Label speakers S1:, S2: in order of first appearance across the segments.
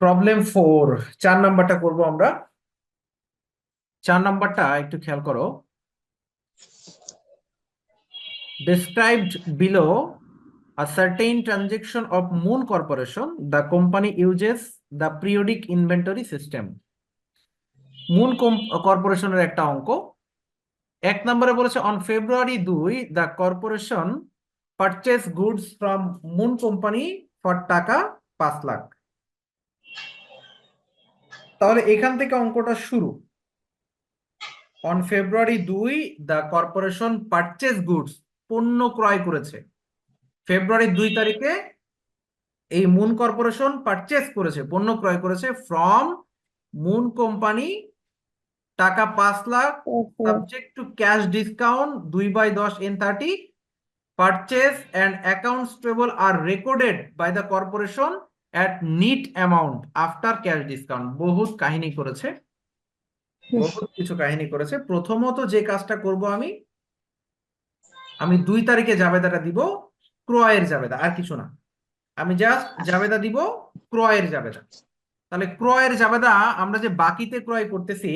S1: Problem four চার নাম্বারটা করব আমরা। চার নাম্বারটা একটু খেয়াল করো। described below a certain transaction of Moon Corporation, company uses the periodic inventory system. Moon কর্পোরেশনের একটা অঙ্ক। এক নম্বরে বলেছে অন ফেব্রুয়ারি দুই the corporation purchase goods from Moon company for টাকা পাঁচ লাখ। তাহলে এখান থেকে অঙ্কটা শুরু। অন ফেব্রুয়ারি দুই দ্য কর্পোরেশন পারচেস গুডস পণ্য ক্রয় করেছে। ফেব্রুয়ারি দুই তারিখে এই মুন কর্পোরেশন পারচেস করেছে পণ্য ক্রয় করেছে ফ্রম মুন কোম্পানি টাকা পাঁচ lakh subject to cash discount দুই বাই দশ N thirty purchase and accounts payable are recorded by the corporation at net amount after cash discount বহুত কাহিনী করেছে। বহুত কিছু কাহিনী করেছে। প্রথমত যে কাজটা করব আমি আমি দুই তারিখে জাবেদাটা দিব ক্রয়ের জাবেদা আর কিছু না। আমি জাস্ট জাবেদা দিব ক্রয়ের জাবেদা। তাহলে ক্রয়ের জাবেদা আমরা যে বাকিতে ক্রয় করতেছি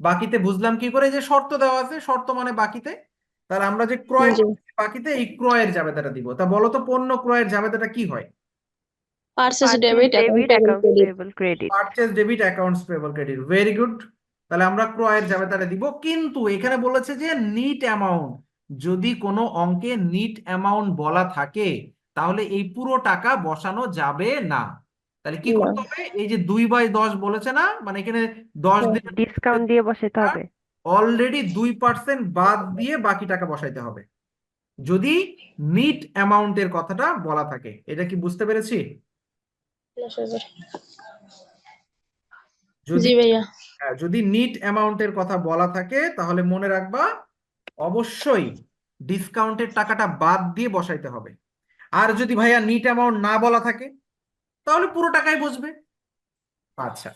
S1: বাকিতে বুঝলাম কি করে? যে শর্ত দেওয়া আছে শর্ত মানে বাকিতে। তাহলে আমরা যে ক্রয় বাকিতে এই ক্রয়ের জাবেদাটা দিব। তা বলো তো পণ্য ক্রয়ের জাবেদাটা কি হয়?
S2: Debit
S3: debit
S2: account
S3: accounts payable
S1: purchase debit accounts payable credit very good তাহলে আমরা ক্রয়ের দিব। কিন্তু এখানে বলেছে যে নিট অ্যামাউন্ট যদি কোনো অঙ্কে নিট অ্যামাউন্ট বলা থাকে তাহলে এই পুরো টাকা বসানো যাবে না। তাহলে কি করতে হবে? এই যে দুই বাই দশ বলেছে না? মানে এখানে দশ
S2: হ্যাঁ।
S1: দিনের
S3: ডিসকাউন্ট দিয়ে বসাতে হবে।
S1: অলরেডি দুই পার্সেন্ট বাদ দিয়ে বাকি টাকা বসাইতে হবে। যদি নিট অ্যামাউন্টের কথাটা বলা থাকে এটা কি বুঝতে পেরেছি? যদি যদি নিট অ্যামাউন্টের কথা বলা থাকে তাহলে মনে রাখবা অবশ্যই ডিসকাউন্টের টাকাটা বাদ দিয়ে বসাইতে হবে। আর যদি ভাইয়া নিট অ্যামাউন্ট না বলা থাকে তাহলে পুরো টাকাই বসবে। আচ্ছা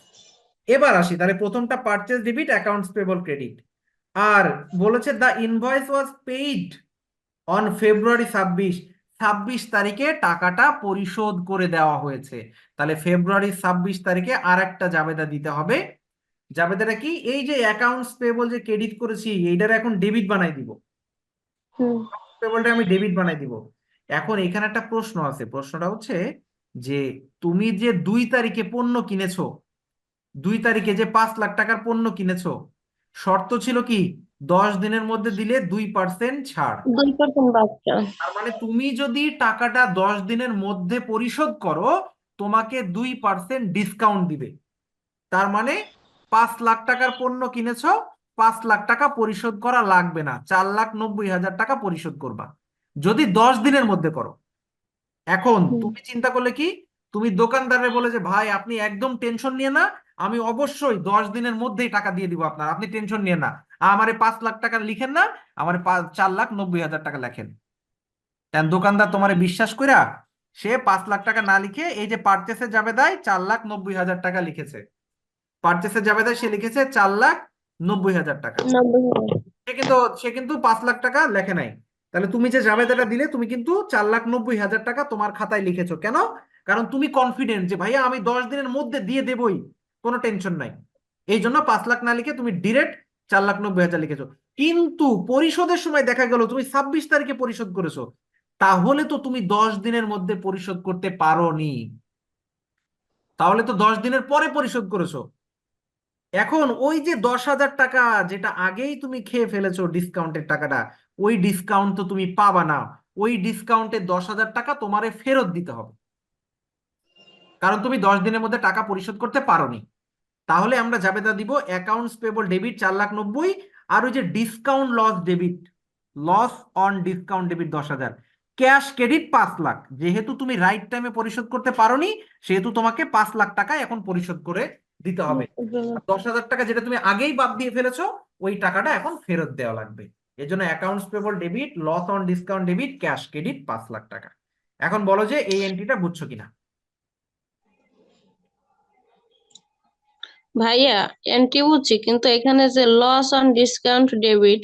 S1: এবার আসি। তাহলে প্রথমটা purchase debit accounts payable credit আর বলেছে the invoice was paid on February ছাব্বিশ। ছাব্বিশ তারিখে টাকাটা পরিশোধ করে দেওয়া হয়েছে। তাহলে ফেব্রুয়ারির ছাব্বিশ তারিখে আর একটা জাবেদা দিতে হবে। জাবেদাটা কি? এই যে অ্যাকাউন্টস পেবল যে ক্রেডিট করেছি এইটার এখন ডেবিট বানাই দিব। পেবলটা আমি ডেবিট বানাই দিব। এখন এখানে একটা প্রশ্ন আছে। প্রশ্নটা হচ্ছে যে তুমি যে দুই তারিখে পণ্য কিনেছো দুই তারিখে যে পাঁচ লাখ টাকার পণ্য কিনেছো শর্ত ছিল কি? দশ দিনের মধ্যে দিলে দুই পার্সেন্ট ছাড়।
S2: দুই পার্সেন্ট বাচ্চা।
S1: তার মানে তুমি যদি টাকাটা দশ দিনের মধ্যে পরিশোধ করো তোমাকে দুই পার্সেন্ট ডিসকাউন্ট দিবে। তার মানে পাঁচ লাখ টাকার পণ্য কিনেছো পাঁচ লাখ টাকা পরিশোধ করা লাগবে না। চার লাখ নব্বই হাজার টাকা পরিশোধ করবা। যদি দশ দিনের মধ্যে করো। এখন তুমি চিন্তা করলে কি? তুমি দোকানদারে বলে যে ভাই আপনি একদম টেনশন নিয়ে না আমি অবশ্যই দশ দিনের মধ্যেই টাকা দিয়ে দিব আপনার। আপনি টেনশন নিয়ে না। আমারে পাঁচ লাখ টাকা লিখেন না আমার চার লাখ নব্বই হাজার টাকা লেখেন। কেন দোকানদার তোমারে বিশ্বাস কইরা সে পাঁচ লাখ টাকা না লিখে এই যে পারচেসে যাবে দেয় চার লাখ নব্বই হাজার টাকা লিখেছে। পারচেসে যাবে দেয় সে লিখেছে চার লাখ নব্বই হাজার টাকা। সে কিন্তু সে কিন্তু পাঁচ লাখ টাকা লেখে নাই। তাহলে তুমি যে জাবেদাটা দিলে তুমি কিন্তু চার লাখ নব্বই হাজার টাকা তোমার খাতায় লিখেছো। কেন? কারণ তুমি কনফিডেন্ট যে ভাইয়া আমি দশ দিনের মধ্যে দিয়ে দেবই কোনো টেনশন নাই। এই জন্য পাঁচ লাখ না লিখে তুমি ডিরেক্ট চার লাখ নব্বই হাজার লিখেছো। কিন্তু পরিশোধের সময় দেখা গেল তুমি ছাব্বিশ তারিখে পরিশোধ করেছ। তাহলে তো তুমি দশ দিনের মধ্যে পরিশোধ করতে পারো নি তাহলে তো দশ দিনের পরে পরিশোধ করেছ। এখন ওই যে দশ হাজার টাকা যেটা আগেই তুমি খেয়ে ফেলেছো ডিসকাউন্টের টাকাটা, ওই ডিসকাউন্ট তো তুমি পাবা না। ওই ডিসকাউন্টে দশ হাজার টাকা তোমারে ফেরত দিতে হবে। কারণ তুমি দশ দিনের মধ্যে টাকা পরিশোধ করতে পারোনি। তাহলে আমরা জাবেদা দিব অ্যাকাউন্টস পেবল ডেবিট চার লাখ নব্বই আর ওই যে discount loss debit loss on discount debit দশ হাজার। ক্যাশ ক্রেডিট পাঁচ লাখ। যেহেতু তুমি রাইট টাইমে পরিশোধ করতে পারোনি সেহেতু তোমাকে পাঁচ লাখ টাকা এখন পরিশোধ করে দিতে হবে। দশ হাজার টাকা যেটা তুমি আগেই বাদ দিয়ে ফেলেছো ওই টাকাটা এখন ফেরত দেওয়া লাগবে। এর জন্য accounts payable debit loss on discount debit cash credit পাঁচ লাখ টাকা। এখন বলো যে এই এন্ট্রিটা বুঝছ কিনা।
S2: ভাইয়া বুঝছি? কিন্তু এখানে যে লস অন ডিসকাউন্ট ডেবিট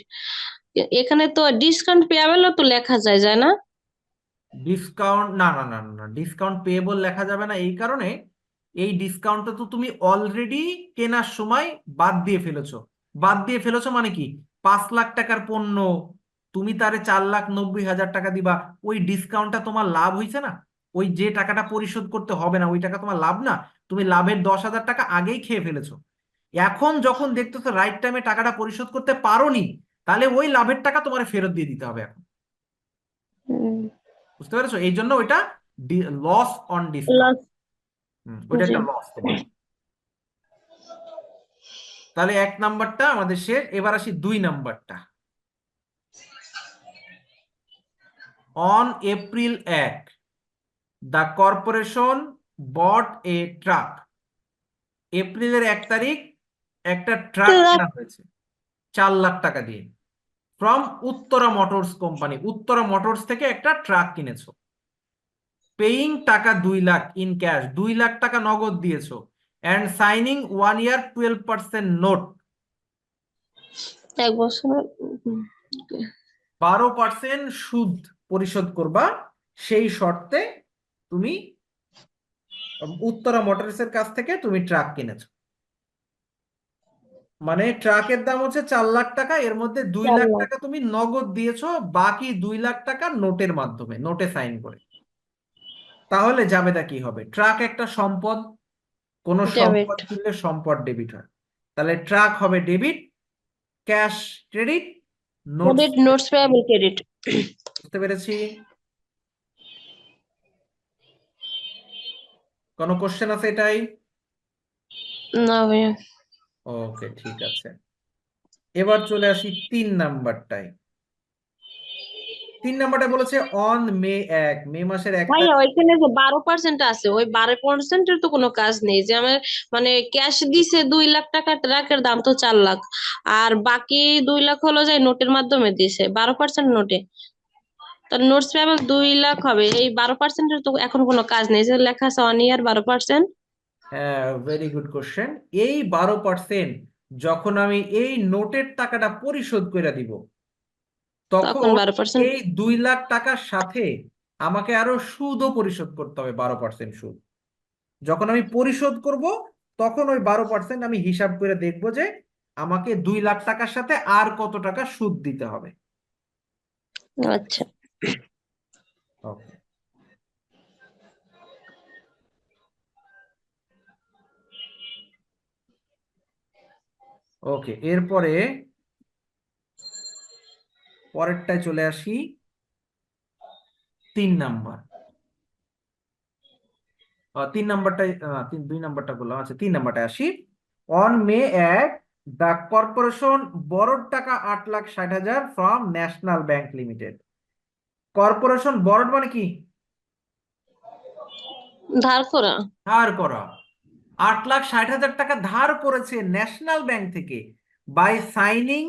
S2: এখানে তো ডিসকাউন্ট পেয়াবেলও তো লেখা যায় যায় না?
S1: ডিসকাউন্ট না না না না ডিসকাউন্ট পেয়েবল লেখা যাবে না এই কারণে এই ডিসকাউন্টটা তো তুমি অলরেডি কেনার সময় বাদ দিয়ে ফেলেছো। বাদ দিয়ে ফেলেছো মানে কি? পাঁচ লাখ টাকার পণ্য, তুমি তারে চার লাখ নব্বই হাজার টাকা দিবা, ওই ডিসকাউন্টটা তোমার লাভ হয়েছে না? ওই যে টাকাটা পরিশোধ করতে হবে না, ওই টাকা তোমার লাভ না? তুমি লাভের দশ হাজার টাকা আগেই খেয়ে ফেলেছো। এখন যখন দেখতেছো রাইট টাইমে টাকাটা পরিশোধ করতে পারোনি তাহলে ওই লাভের টাকা তোমার ফেরত দিয়ে দিতে হবে এখন। বুঝতে পেরেছ? এই জন্য ওইটা লস অন ডিসকাউন্ট ওইটা একটা
S2: জি।
S1: লস তাহলে এক নাম্বারটা আমাদের শেষ। এবার আসি দুই নাম্বারটা। অন এপ্রিল এক the corporation bought a truck এপ্রিলের এক তারিখ একটা ট্রাক। কেনা হয়েছে। চার লাখ টাকা দিয়ে। From Uttara motors company Uttara motors থেকে একটা ট্রাক কিনেছো। পেইং টাকা দুই লাখ ইন ক্যাশ দুই লাখ টাকা নগদ দিয়েছ। And signing one year twelve percent note
S2: এক
S1: বারো পার্সেন্ট সুদ পরিশোধ করবা সেই শর্তে তুমি উত্তরা মোটরসের কাছ থেকে তুমি ট্রাক কিনেছো। মানে ট্রাকের দাম হচ্ছে চার লাখ টাকা এর মধ্যে দুই লাখ। টাকা তুমি নগদ দিয়েছ বাকি দুই লাখ টাকা নোটের মাধ্যমে নোটে সাইন করে। তাহলে জাবেদা কি হবে? ট্রাক একটা সম্পদ কোন সম্পদ কিনলে সম্পদ ডেবিট হয়। তাহলে ট্রাক হবে debit cash credit notes
S2: payable credit
S1: বুঝতে পেরেছি? কোনো কোশ্চেন আছে এটাই?
S2: না ভাইয়া।
S1: ওকে ঠিক আছে। এবার চলে আসি তিন নাম্বারটায়। তিন নাম্বারটা বলেছে অন মে এক মে মাসের এক
S2: ভাইয়া ওইখানে যে বারো পার্সেন্ট আছে ওই বারো পার্সেন্টের তো কোনো কাজ নেই। যে আমার মানে ক্যাশ দিছে দুই লাখ টাকা ট্রাকের দাম তো চার লাখ। আর বাকি দুই লাখ হলো যায় নোটের মাধ্যমে দিছে বারো পার্সেন্ট নোটে। তার নোটস পেয়েবল দুই লাখ হবে। এই বারো পার্সেন্টের তো এখন কোনো কাজ নেই। যে লেখা আছে ওয়ান ইয়ার বারো পার্সেন্ট
S1: হ্যাঁ ভেরি গুড কোশ্চেন এই বারো পার্সেন্ট যখন আমি এই নোটের টাকাটা পরিশোধ করে দিব
S2: তখন
S1: তখন
S2: বারো পার্সেন্ট
S1: এই দুই লাখ টাকার সাথে আমাকে আরও সুদও পরিশোধ করতে হবে বারো পার্সেন্ট সুদ। যখন আমি পরিশোধ করব তখন ওই বারো পার্সেন্ট আমি হিসাব করে দেখব যে আমাকে দুই লাখ টাকার সাথে আর কত টাকা সুদ দিতে হবে।
S2: আচ্ছা।
S1: ওকে এরপরে পরেরটায় চলে আসি তিন নাম্বার। তিন নাম্বারটাই তিন, দুই নাম্বারটা বললাম আচ্ছা তিন নাম্বারটায় আসি। অন মে এক, দ্য কর্পোরেশন বরোড টাকা আট লাখ ষাট হাজার from National Bank Limited. Corporation borrowed মানে কি?
S2: ধার করা।
S1: ধার করা। আট লাখ ষাট হাজার টাকা ধার করেছে ন্যাশনাল ব্যাংক থেকে। বাই সাইনিং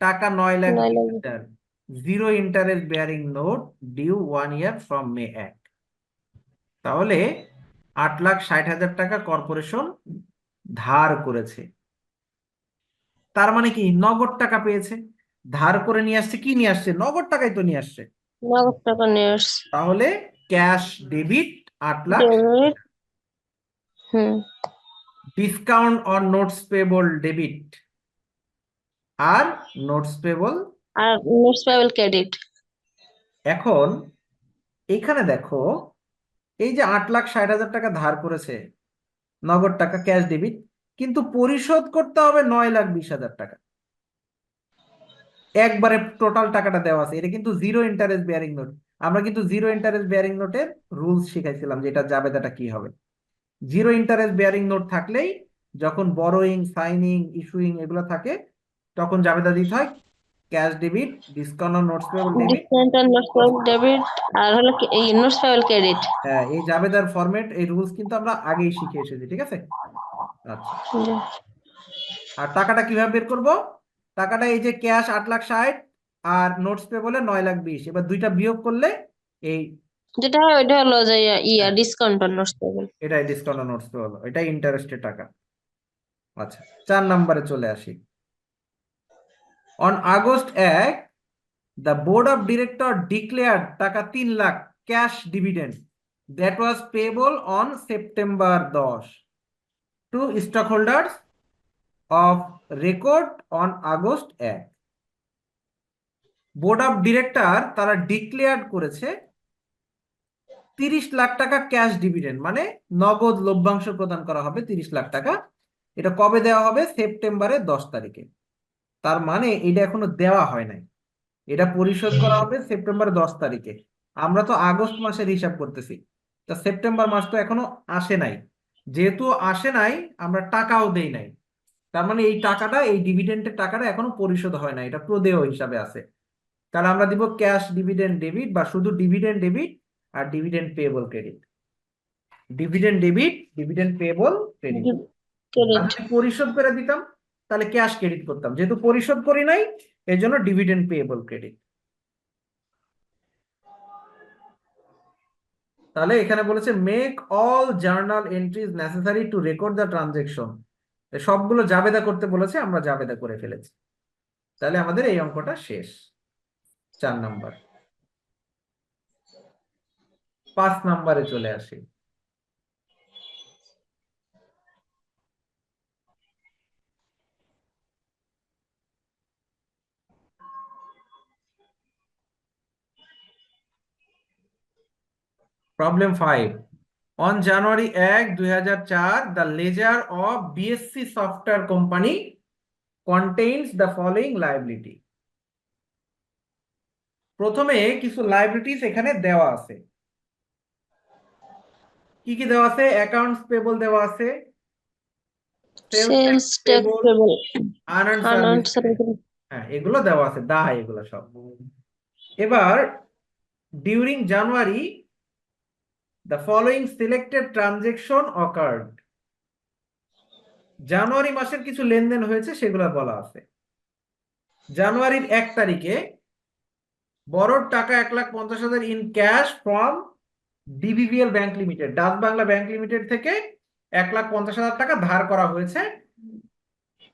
S1: টাকা নয় lakh zero interest bearing note due one year from May এক। তাহলে আট লাখ ষাট হাজার টাকা কর্পোরেশন ধার করেছে। তার মানে কি? নগদ টাকা পেয়েছে। ধার করে নিয়ে আসছে। কি নিয়ে আসছে? নগদ টাকাই তো নিয়ে আসছে।
S2: নগদ টাকা নিয়ে আসছে
S1: তাহলে ক্যাশ ডেবিট আট lakh.
S2: Debit hmm.
S1: Discount on notes payable debit. R notes payable?
S2: আর নোটস পেয়েবল ক্রেডিট।
S1: এখন এখানে দেখো এই যে আট লাখ ষাট হাজার টাকা ধার করেছে নগদ টাকা ক্যাশ ডেবিট কিন্তু পরিশোধ করতে হবে নয় লাখ বিশ হাজার টাকা। একবারে টোটাল টাকাটা দেওয়া আছে। এটা কিন্তু জিরো ইন্টারেস্ট বেয়ারিং নোট আমরা কিন্তু জিরো ইন্টারেস্ট বেয়ারিং নোটের রুলস শিখাইছিলাম যে এটা জাবেদাটা কি হবে। জিরো ইন্টারেস্ট বেয়ারিং নোট থাকলেই যখন বরোয়িং সাইনিং ইস্যুইং এগুলো থাকে তখন জাবেদা দিতে হয় cash debit discount on notes payable debit
S2: discount on notes payable debit আর হলো এই নোটস পেয়েবল ক্রেডিট
S1: হ্যাঁ এই জাবেদার ফরম্যাট এই রুলস কিন্তু আমরা আগেই শিখে এসেছি ঠিক আছে? আচ্ছা। আর টাকাটা কীভাবে বের করব? টাকাটা এই যে ক্যাশ আট লাখ ষাট আর নোটস পে বলে নয় লাখ বিশ। এবার দুইটা বিয়োগ করলে এই
S2: যেটা হয় ওইটা হলো যে ইয়া ডিসকাউন্ট অন নোটস
S1: এটাই ডিসকাউন্ট নোটস পে হলো। এটাই ইন্টারেস্টের টাকা। আচ্ছা চার নম্বরে চলে আসি। অন আগস্ট এক the board of director declare টাকা তিন lakh cash dividend that was payable on September 10 to stockholders of record on August 1 board of director তারা ডিক্লেয়ার করেছে তিরিশ লাখ টাকা ক্যাশ ডিভিডেন্ড মানে নগদ লভ্যাংশ প্রদান করা হবে তিরিশ লাখ টাকা। এটা কবে দেওয়া হবে? সেপ্টেম্বরের দশ তারিখে। তার মানে এটা এখনও দেওয়া হয় নাই। এটা পরিশোধ করা হবে সেপ্টেম্বর দশ তারিখে। আমরা তো আগস্ট মাসের হিসাব করতেছি। তা সেপ্টেম্বর মাস তো এখনও আসে নাই। যেহেতু আসে নাই, আমরা টাকাও দেই নাই। তার মানে এই টাকাটা এই ডিভিডেন্ডের টাকাটা এখনও পরিশোধ হয় না এটা প্রদেয় হিসাবে আছে। তাহলে আমরা দিব ক্যাশ ডিভিডেন্ড ডেবিট বা শুধু ডিভিডেন্ড ডেবিট আর dividend payable credit dividend debit dividend payable credit পরিশোধ করে দিতাম তাহলে ক্যাশ ক্রেডিট করতাম। যেহেতু পরিশোধ করি নাই এই জন্য ডিভিডেন্ড পেয়েবল ক্রেডিট তাহলে এখানে বলেছে make all journal entries necessary to record the transaction সবগুলো জাবেদা করতে বলেছে, আমরা জাবেদা করে ফেলেছি। তাহলে আমাদের এই অঙ্কটা শেষ। চার নাম্বার। পাঁচ নাম্বারে চলে আসি। Problem 5. On January 1, 2004, the ledger of BSC Software company contains the following liability প্রথমে কিছু লাইবিলিটিস এখানে দেওয়া আছে। কি কি দেওয়া আছে? অ্যাকাউন্টস পেবল দেওয়া আছে।
S2: Sales tax payable
S1: unearned service হ্যাঁ এগুলো দেওয়া আছে দায় এগুলো সব। এবার during January the following selected transaction occurred জানুয়ারি মাসের কিছু লেনদেন হয়েছে সেগুলো বলা আছে। জানুয়ারির এক তারিখে বড়োর টাকা এক লাখ পঞ্চাশ হাজার in cash from DBBL Bank Limited Dutch Bangla Bank Limited থেকে এক লাখ পঞ্চাশ হাজার টাকা ধার করা হয়েছে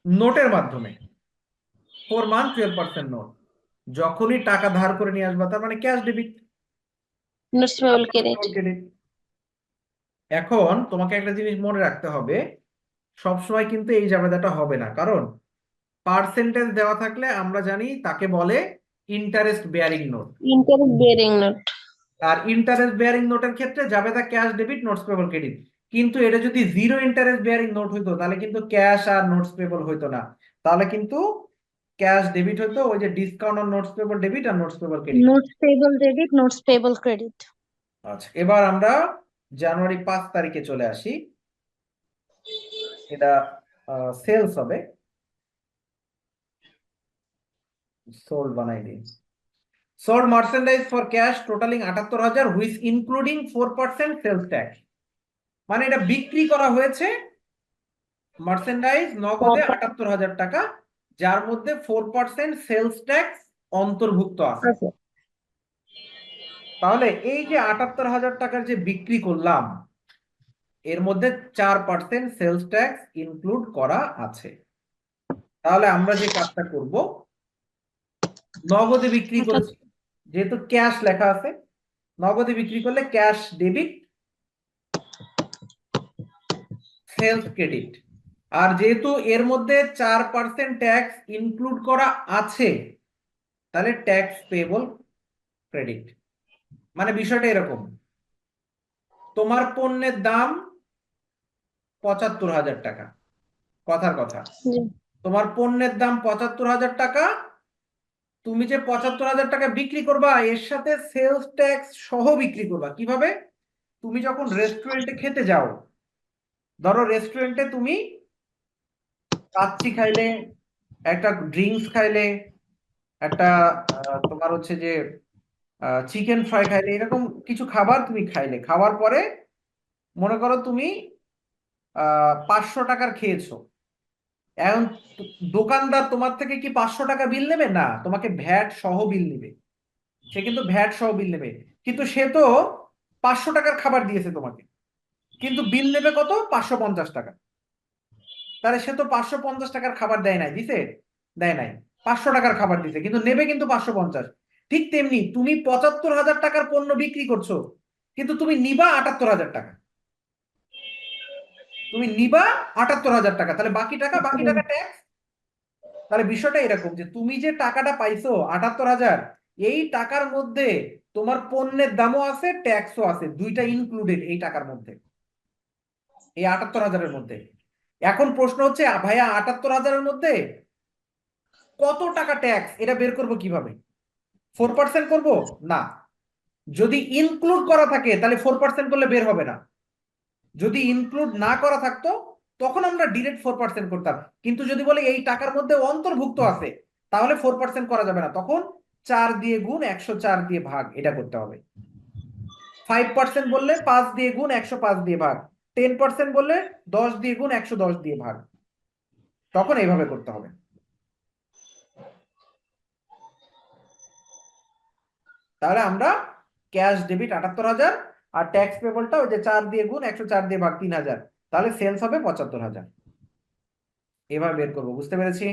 S1: নোটের মাধ্যমে four month twelve percent note যখনই টাকা ধার করে নিয়ে আসবা তার মানে ক্যাশ ডেবিট
S2: ক্রেডিট
S1: এখন তোমাকে একটা জিনিস মনে রাখতে হবে সবসময় কিন্তু এই জাবেদাটা হবে না। কারণ পার্সেন্টেজ দেওয়া থাকলে আমরা জানি তাকে বলে interest bearing note
S2: interest bearing note
S1: আর ইন্টারেস্ট বেয়ারিং নোটের ক্ষেত্রে জাবেদা cash debit notes payable credit কিন্তু এটা যদি জিরো ইন্টারেস্ট বেয়ারিং নোট হইতো তাহলে কিন্তু ক্যাশ আর নোটস পেবল হইতো না। তাহলে কিন্তু ক্যাশ ডেবিট হইতো ওই যে discount on notes payable debit R notes payable credit
S2: notes payable debit notes payable credit
S1: আচ্ছা এবার আমরা জানুয়ারি পাঁচ তারিখে চলে আসি। এটা সেলস হবে। সোল্ড বানাই দিন sold merchandise for cash totaling আটাত্তর হাজার which including four percent sales tax মানে এটা বিক্রি করা হয়েছে মার্চেন্ডাইজ নগদে আটাত্তর হাজার টাকা যার মধ্যে ফোর পার্সেন্ট সেলস ট্যাক্স অন্তর্ভুক্ত আছে।
S2: আছে
S1: তাহলে এই যে আটাত্তর হাজার টাকার যে বিক্রি করলাম এর মধ্যে চার পার্সেন্ট সেলস ট্যাক্স ইনক্লুড করা আছে। তাহলে আমরা যে কাজটা করব নগদে বিক্রি করেছি যেহেতু ক্যাশ লেখা আছে নগদে বিক্রি করলে ক্যাশ ডেবিট সেলস ক্রেডিট আর যেহেতু এর মধ্যে চার পার্সেন্ট ট্যাক্স ইনক্লুড করা আছে তাহলে ট্যাক্স পেবল ক্রেডিট মানে বিষয়টা এরকম। তোমার পণ্যের দাম পঁচাত্তর হাজার টাকা। কথার কথা। তোমার পণ্যের দাম পঁচাত্তর হাজার টাকা তুমি যে পঁচাত্তর হাজার টাকা বিক্রি করবা এর সাথে সেলস ট্যাক্স সহ বিক্রি করবা। কীভাবে? তুমি যখন রেস্টুরেন্টে খেতে যাও ধরো রেস্টুরেন্টে তুমি কাচ্চি খাইলে একটা ড্রিঙ্কস খাইলে একটা তোমার হচ্ছে যে চিকেন ফ্রাই খাইলে, এরকম কিছু খাবার তুমি খাইলে, খাওয়ার পরে মনে করো তুমি পাঁচশো টাকার খেয়েছো। এখন দোকানদার তোমার থেকে কি পাঁচশো টাকা বিল নেবে? না, তোমাকে ভ্যাট সহ বিল নেবে। সে কিন্তু ভ্যাট সহ বিল নেবে। কিন্তু সে তো পাঁচশো টাকার খাবার দিয়েছে তোমাকে। কিন্তু বিল নেবে কত? পাঁচশো পঞ্চাশ টাকা। তাহলে সে তো পাঁচশো পঞ্চাশ টাকার খাবার দেয় নাই, দিছে? দেয় নাই। পাঁচশো টাকার খাবার দিছে, কিন্তু নেবে কিন্তু পাঁচশো পঞ্চাশ। ঠিক তেমনি তুমি পঁচাত্তর হাজার টাকার পণ্য বিক্রি করছ, কিন্তু তুমি নিবা আটাত্তর হাজার টাকা। তুমি নিবা আটাত্তর হাজার টাকা, তাহলে বাকি টাকা বাকি টাকা ট্যাক্স তাহলে বিষয়টা এরকম যে তুমি যে টাকাটা পাইছো, আটাত্তর হাজার, এই টাকার মধ্যে তোমার পণ্যের দামও আছে ট্যাক্সও আছে, দুইটা ইনক্লুডেড এই টাকার মধ্যে। এই আটাত্তর হাজারের মধ্যে। এখন প্রশ্ন হচ্ছে, ভাইয়া আটাত্তর হাজারের মধ্যে কত টাকা ট্যাক্স এটা বের করব কীভাবে? ফোর পার্সেন্ট করব? না। যদি ইনক্লুড করা থাকে, তাহলে ফোর পার্সেন্ট করলে বের হবে না। যদি ইনক্লুড না করা থাকতো, তখন আমরা ডিরেক্ট ফোর পার্সেন্ট করতাম। কিন্তু যদি বলে এই টাকার মধ্যে অন্তর্ভুক্ত আছে, তাহলে ফোর পার্সেন্ট করা যাবে না। তখন চার দিয়ে গুণ একশো চার দিয়ে ভাগ, এটা করতে হবে। ফাইভ পার্সেন্ট বললে পাঁচ দিয়ে গুণ একশো পাঁচ দিয়ে ভাগ। টেন পার্সেন্ট বললে দশ দিয়ে গুণ একশো দশ দিয়ে ভাগ। তখন এইভাবে করতে হবে। তাহলে আমরা ক্যাশ ডেবিট আটাত্তর হাজার আর ট্যাক্স পেবলটা ওই যে চার দিয়ে গুণ একশো চার দিয়ে ভাগ তিন হাজার, তাহলে সেলস হবে পঁচাত্তর হাজার। এভাবে বের করব, বুঝতে পেরেছি?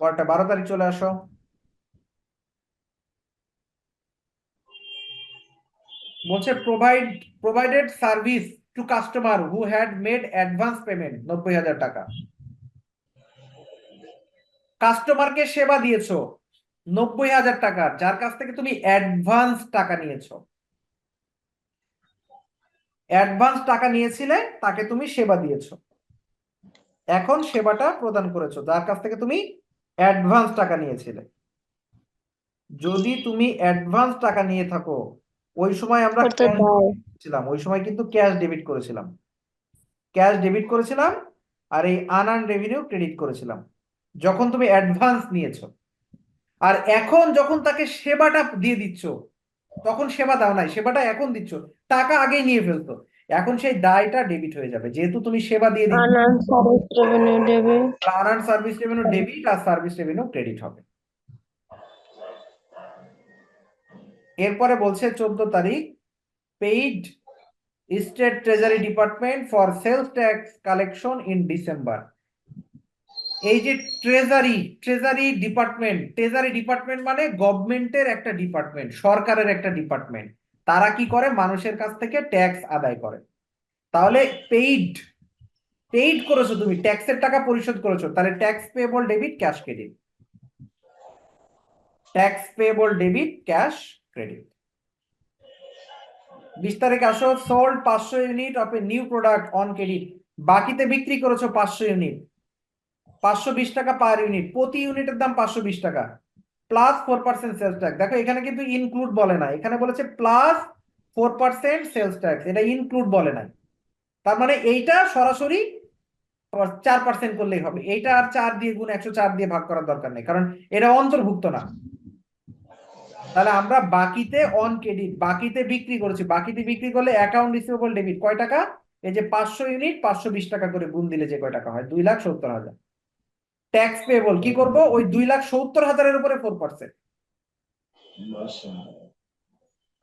S1: পরটা বারো তারিখ চলে আসো। বলছে provide provided service customer who had made advance payment নব্বই হাজার টাকা। কাস্টমারকে সেবা দিয়েছ, নব্বই হাজার টাকা, যার কাছ থেকে তুমি অ্যাডভান্স টাকা নিয়েছো। অ্যাডভান্স টাকা নিয়েছিলে, তাকে তুমি সেবা দিয়েছ। এখন সেবাটা প্রদান করেছ, যার কাছ থেকে তুমি অ্যাডভান্স টাকা নিয়েছিলে। যদি তুমি অ্যাডভান্স টাকা নিয়ে থাকো, ওই সময় আমরা ছিলাম ওই সময় কিন্তু ক্যাশ ডেবিট করেছিলাম। ক্যাশ ডেবিট করেছিলাম আর এই আনআর্ন রেভিনিউ ক্রেডিট করেছিলাম। যখন তুমি অ্যাডভান্স নিয়েছো। আর এখন যখন তাকে সেবাটা দিয়ে দিচ্ছ তখন সেবা দাও নাই সেবাটা এখন দিচ্ছ টাকা আগেই নিয়ে ফেলতো। এখন সেই দায়টা ডেবিট হয়ে যাবে। যেহেতু তুমি সেবা দিয়ে আনআর্ন সার্ভিস রেভিনিউ ডেবিট আর সার্ভিস রেভিনিউ ক্রেডিট হবে। এরপরে বলছে চোদ্দ তারিখ paid state treasury department for sales tax collection in December এই যে treasury treasury department treasury department মানে গভর্নমেন্টের একটা ডিপার্টমেন্ট সরকারের একটা ডিপার্টমেন্ট তারা কি করে? মানুষের কাছ থেকে ট্যাক্স আদায় করে। তাহলে পেইড পেইড করেছ তুমি ট্যাক্সের টাকা পরিশোধ করেছ, তাহলে tax payable debit cash credit tax payable debit cash credit বিশ তারিখ আসো সোল্ড পাঁচশো unit of a new product on credit বাকিতে বিক্রি করেছ পাঁচশো ইউনিট পাঁচশো বিশ টাকা পার ইউনিট প্রতি ইউনিটের দাম পাঁচশো বিশ টাকা। Plus four percent sales tax দেখো, এখানে কিন্তু ইনক্লুড বলে না। এখানে বলেছে plus four percent sales tax এটা ইনক্লুড বলে না তার মানে এইটা সরাসরি চার পার্সেন্ট করলেই হবে। এইটা আর চার দিয়ে গুণ একশো চার দিয়ে ভাগ করার দরকার নেই। কারণ এটা অন্তর্ভুক্ত না। তাহলে আমরা বাকিতে অন ক্রেডিট বাকিতে বিক্রি করেছি। বাকিতে বিক্রি করলে অ্যাকাউন্ট রিসিভেবল ডেবিট কয় টাকা? এই যে পাঁচশো ইউনিট পাঁচশো বিশ টাকা করে গুণ দিলে যে কয় টাকা হয়? দুই লাখ সত্তর হাজার। ট্যাক্স পেয়েবল কি করব? ওই দুই লাখ সত্তর হাজারের উপরে ফোর পার্সেন্ট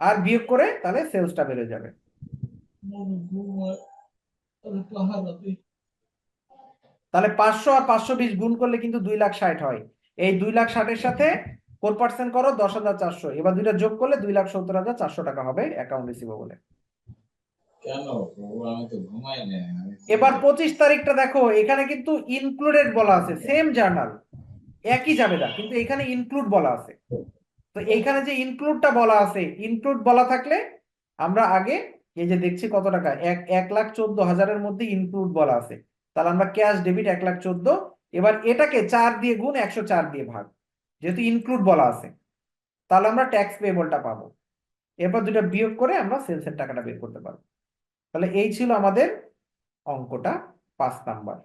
S1: আর বিয়োগ করে তাহলে সেলসটা বেড়ে যাবে। তাহলে পাঁচশো আর পাঁচশো বিশ গুণ করলে কিন্তু দুই লাখ ষাট হয়। এই দুই লাখ ষাটের সাথে ফোর পার্সেন্ট করো দশ হাজার চারশো। এবার দুইটা যোগ করলে দুই লাখ সত্তর হাজার চারশো টাকা হবে অ্যাকাউন্ট রিসিভেবলে
S4: না
S1: এবার পঁচিশ তারিখটা দেখো এখানে কিন্তু ইনক্লুডেড বলা আছে সেম জার্নাল একই জাবেদা কিন্তু এখানে ইনক্লুড বলা আছে। তো এইখানে যে ইনক্লুডটা বলা আছে ইনক্লুড বলা থাকলে আমরা আগে এই যে দেখছি কত টাকা এক এক লাখ চোদ্দ হাজারের মধ্যে ইনক্লুড বলা আছে। তাহলে আমরা ক্যাশ ডেবিট এক লাখ চোদ্দ এবার এটাকে চার দিয়ে গুণ একশো চার দিয়ে ভাগ। যেহেতু ইনক্লুড বলা আছে, তাহলে আমরা ট্যাক্স পেয়েবলটা পাবো। এরপর দুটা বিয়োগ করে আমরা সেলসের টাকাটা বের করতে পারব। তাহলে এই ছিল আমাদের অঙ্কটা পাঁচ নাম্বার।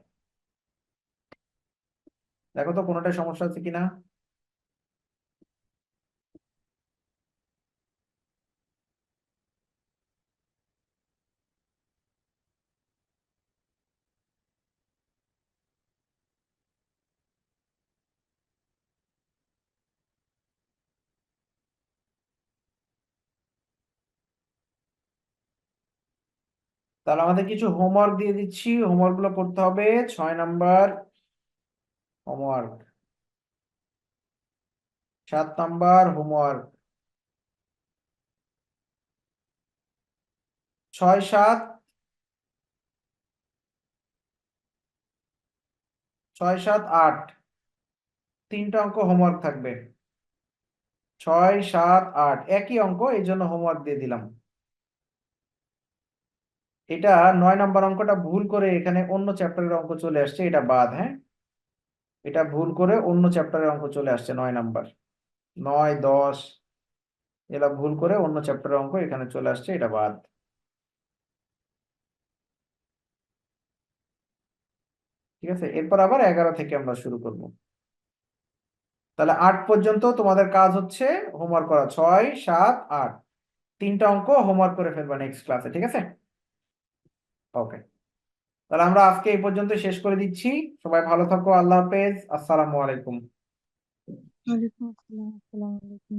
S1: দেখো তো কোনোটা সমস্যা আছে কিনা? তাহলে আমাদের কিছু হোমওয়ার্ক দিয়ে দিচ্ছি। হোমওয়ার্কগুলো করতে হবে। ছয় নাম্বার হোমওয়ার্ক সাত নাম্বার হোমওয়ার্ক ছয় সাত। ছয় সাত আট। তিনটা অঙ্ক হোমওয়ার্ক থাকবে। ছয় সাত আট। একই অঙ্ক, এই জন্য হোমওয়ার্ক দিয়ে দিলাম। এটা নয় নম্বর অঙ্কটা ভুল করে এখানে অন্য চ্যাপ্টারের অঙ্ক চলে আসছে, এটা বাদ হ্যাঁ? এটা ভুল করে অন্য চ্যাপ্টারের অঙ্ক চলে আসছে নয় নাম্বার। নয়, দশ এগুলা ভুল করে অন্য চ্যাপ্টারের অঙ্ক এখানে চলে আসছে, এটা বাদ। ঠিক আছে? এরপর আবার এগারো থেকে আমরা শুরু করব। তাহলে আট পর্যন্ত তোমাদের কাজ হচ্ছে হোমওয়ার্ক করা। ছয়, সাত, আট। তিনটা অঙ্ক হোমওয়ার্ক করে ফেলবা নেক্সট ক্লাসে ঠিক আছে? ওকে তাহলে আমরা আজকে এই পর্যন্ত শেষ করে দিচ্ছি। সবাই ভালো থাকো আল্লাহ হাফেজ। আসসালামু আলাইকুম।
S3: ওয়ালাইকুম আসসালাম আসসালামু আলাইকুম।